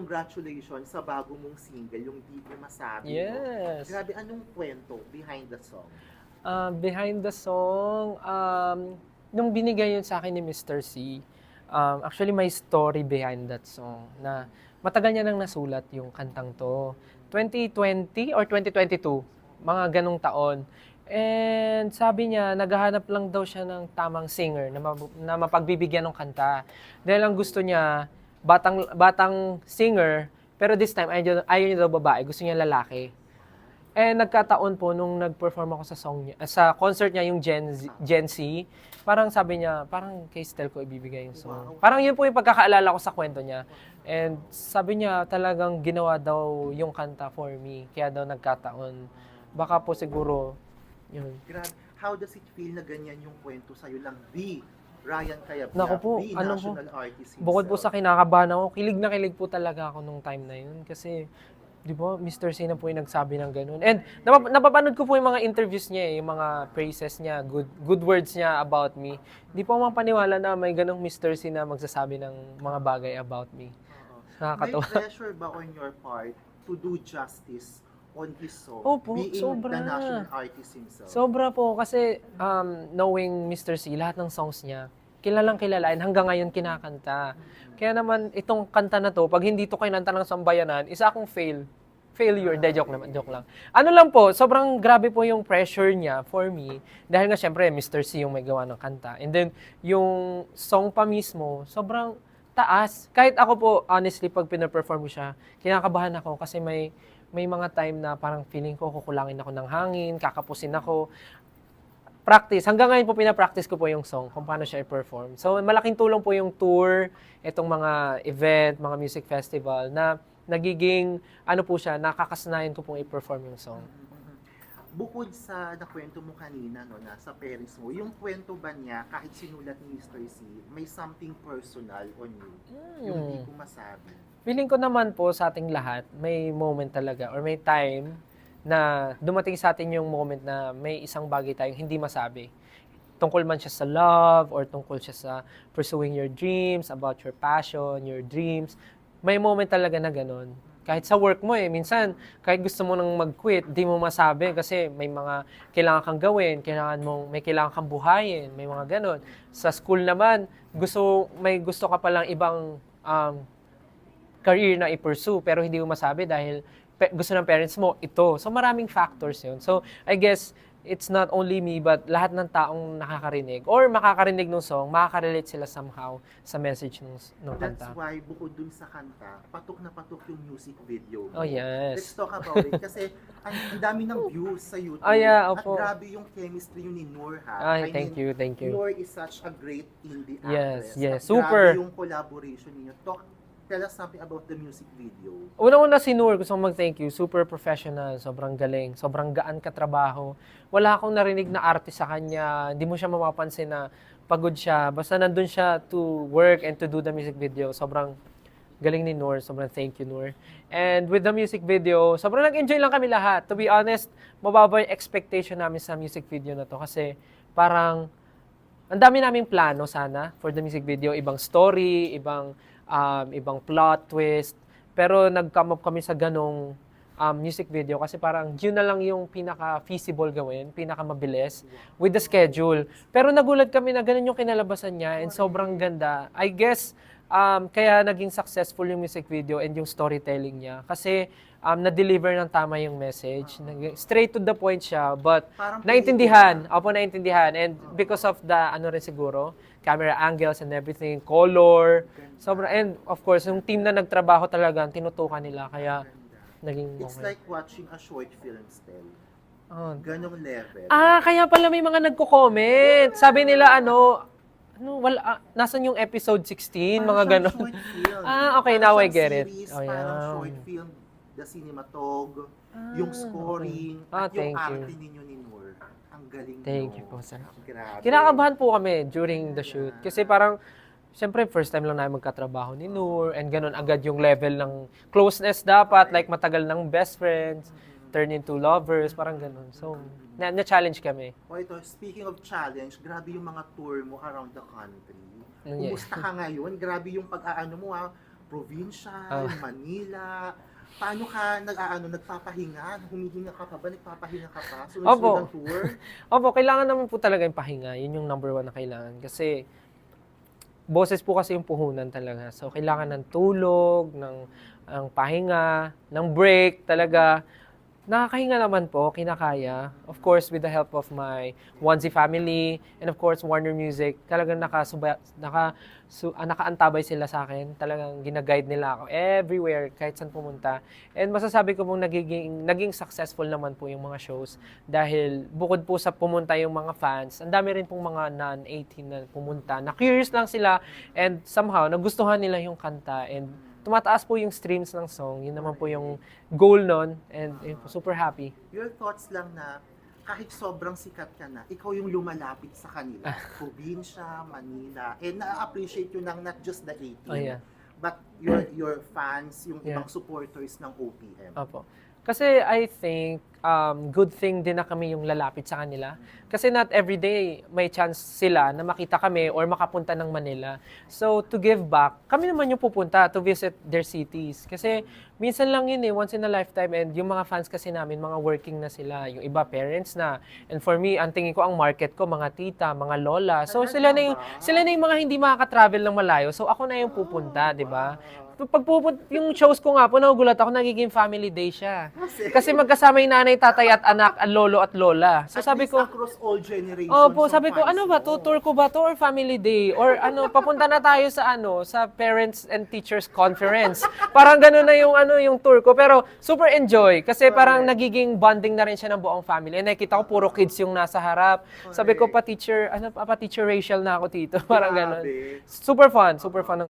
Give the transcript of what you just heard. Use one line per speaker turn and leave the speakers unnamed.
Congratulations sa bago mong single, yung Di Ko Masabi.
Yes.
Grabe, anong kwento behind the song?
Uh, behind the song, um, nung binigay yun sa akin ni Mr. C, um, actually may story behind that song na matagal niya nang nasulat yung kantang to. 2020 or 2022, mga ganong taon. And sabi niya, naghahanap lang daw siya ng tamang singer na, mab- na mapagbibigyan ng kanta. Dahil ang gusto niya, batang, batang singer, pero this time, ayaw, ayaw niya daw babae, gusto niya lalaki. Eh, nagkataon po nung nag-perform ako sa song niya, ah, sa concert niya, yung Gen Z, Gen Z, parang sabi niya, parang kay Stel ko ibibigay yung song. Parang yun po yung pagkakaalala ko sa kwento niya. And sabi niya, talagang ginawa daw yung kanta for me. Kaya daw nagkataon. Baka po siguro, yun.
Grabe, how does it feel na ganyan yung kwento sa'yo lang? The Ryan Kayabia,
Naku po,
the
ano po,
national artist himself.
Bukod po sa kinakabahan ako, kilig na kilig po talaga ako nung time na yun. Kasi, di ba, Mr. C na po yung nagsabi ng ganun. And napap- napapanood ko po yung mga interviews niya, eh, yung mga praises niya, good good words niya about me. Di po mapaniwala na may ganong Mr. C na magsasabi ng mga bagay about me.
Oo.
Nakakatawa.
May pressure ba on your part to do justice on his song?
Opo,
being
sobra.
the national artist himself.
Sobra po kasi um, knowing Mr. C, lahat ng songs niya, kilalang kilala and hanggang ngayon kinakanta. Kaya naman itong kanta na to, pag hindi to kinanta ng sambayanan, isa akong fail. Failure. De, joke naman, joke lang. Ano lang po, sobrang grabe po yung pressure niya for me. Dahil nga syempre, Mr. C yung may gawa ng kanta. And then, yung song pa mismo, sobrang taas. Kahit ako po, honestly, pag pinaperform ko siya, kinakabahan ako kasi may may mga time na parang feeling ko kukulangin ako ng hangin, kakapusin ako. Practice. Hanggang ngayon po pinapractice ko po yung song kung paano siya i-perform. So malaking tulong po yung tour, itong mga event, mga music festival na nagiging ano po siya, nakakasanayan ko pong i-perform yung song.
Bukod sa nakwento mo kanina no, na sa parents mo, yung kwento ba niya, kahit sinulat ni Mr. C, may something personal on you? Yung
Hmm.
di ko masabi.
Feeling ko naman po sa ating lahat, may moment talaga or may time na dumating sa atin yung moment na may isang bagay tayong hindi masabi. Tungkol man siya sa love or tungkol siya sa pursuing your dreams, about your passion, your dreams. May moment talaga na ganun. Kahit sa work mo eh, minsan kahit gusto mo nang mag-quit, di mo masabi kasi may mga kailangan kang gawin, kailangan mong, may kailangan kang buhayin, may mga ganun. Sa school naman, gusto, may gusto ka palang ibang um, career na i-pursue pero hindi mo masabi dahil gusto ng parents mo ito. So maraming factors yun. So I guess it's not only me but lahat ng taong nakakarinig or makakarinig ng song, makaka-relate sila somehow sa message ng, ng
That's
kanta.
why, bukod dun sa kanta, patok na patok yung music video.
Oh
Let's
yes.
talk about it. Kasi ang, ang dami ng views sa YouTube.
Oh, yeah,
At
opo.
grabe yung chemistry yun ni Noor ha.
Ay, thank you, thank you.
Noor is such a great indie
Yes,
actress.
yes,
At
super.
Grabe yung collaboration ninyo. Talk, tell us something about the music video.
Una-una si Noor, gusto kong mag-thank you. Super professional, sobrang galing, sobrang gaan katrabaho. Wala akong narinig na arte sa kanya. Hindi mo siya mapapansin na pagod siya. Basta nandun siya to work and to do the music video. Sobrang galing ni Noor. Sobrang thank you, Noor. And with the music video, sobrang nag-enjoy lang kami lahat. To be honest, mababa yung expectation namin sa music video na to. Kasi parang ang dami naming plano sana for the music video, ibang story, ibang um, ibang plot twist. Pero nag-come up kami sa ganong um, music video kasi parang yun na lang yung pinaka-feasible gawin, pinaka-mabilis with the schedule. Pero nagulat kami na ganun yung kinalabasan niya and sobrang ganda. I guess um, kaya naging successful yung music video and yung storytelling niya kasi um, na-deliver ng tama yung message. Nag- Straight to the point siya, but
Parang
naintindihan. Opo, naintindihan. And because of the, ano rin siguro, camera angles and everything, color, sobra. And of course, yung team na nagtrabaho talaga, tinutukan nila. Kaya naging
It's
okay.
like watching a short film still.
Oh.
Ganong level.
Ah, kaya pala may mga nagko-comment. Sabi nila, ano, ano, wala, ah, nasan yung episode 16? Mga
siyang
ganon.
short film.
Ah, okay,
Parang
now I
siyang
get it.
series,
Oh,
Parang
yeah.
short film, the cinematog,
Ah,
yung scoring,
Ah,
at yung
thank you.
arte ninyo ni Noor. Ang galing
Thank you po, sir.
Grabe.
Kinakabahan po kami during the shoot. Kasi parang, Siyempre, first time lang namin magkatrabaho ni Noor and ganun agad yung level ng closeness dapat, like matagal ng best friends, turn into lovers, parang ganun. So, na- na-challenge kami.
O ito, speaking of challenge, grabe yung mga tour mo around the country.
Ano yan?
Kumusta ka ngayon? Grabe yung pag-aano mo ha. provincial,
Ah.
Manila. Paano ka nag aano nagpapahinga? Humihinga ka pa ba? Nagpapahinga ka pa?
Opo.
Sunod-sunod ang tour?
Opo, kailangan naman po talaga yung pahinga. Yun yung number one na kailangan. Kasi, boses po kasi yung puhunan talaga. So, kailangan ng tulog, ng, ng pahinga, ng break talaga. Nakakahinga naman po, kinakaya. Of course, with the help of my Onesie family and of course, Warner Music. Talagang nakasuba, naka, su, ah, nakaantabay sila sa akin. Talagang ginaguide nila ako everywhere, kahit saan pumunta. And masasabi ko pong nagiging, naging successful naman po yung mga shows dahil bukod po sa pumunta yung mga fans, ang dami rin pong mga non-18 na pumunta, na curious lang sila and somehow nagustuhan nila yung kanta and tumataas po yung streams ng song. Yun naman po yung goal nun and yun po, super happy.
Your thoughts lang na kahit sobrang sikat ka na, ikaw yung lumalapit sa kanila. Probinsya, Manila. And na-appreciate yun ng not just the 18,
Oh, yeah.
but your your fans, yung
Yeah.
ibang supporters ng OPM.
Opo. Kasi I think um, good thing din na kami yung lalapit sa kanila. Kasi not every day may chance sila na makita kami or makapunta ng Manila. So to give back, kami naman yung pupunta to visit their cities. Kasi minsan lang yun eh, once in a lifetime. And yung mga fans kasi namin, mga working na sila. Yung iba parents na. And for me, ang tingin ko ang market ko, mga tita, mga lola. So sila na yung, sila na yung mga hindi makaka-travel ng malayo. So ako na yung pupunta, di ba? Pag pupunta, yung shows ko nga po, nagugulat ako, nagiging family day siya.
Kasi,
Kasi magkasama yung nanay, tatay at anak, at lolo at lola. So
at
sabi
least
ko,
across all generations.
Opo, sabi ko,
fans
ano ba to? Tour ko ba to or family day? Or ano, papunta na tayo sa ano, sa parents and teachers conference. Parang gano'n na yung ano, yung tour ko. Pero super enjoy kasi parang nagiging bonding na rin siya ng buong family. And nakita ko puro kids yung nasa harap. Sabi ko pa teacher, ano pa teacher Rachel na ako dito. Parang gano'n.
Grabe.
Super fun, super fun.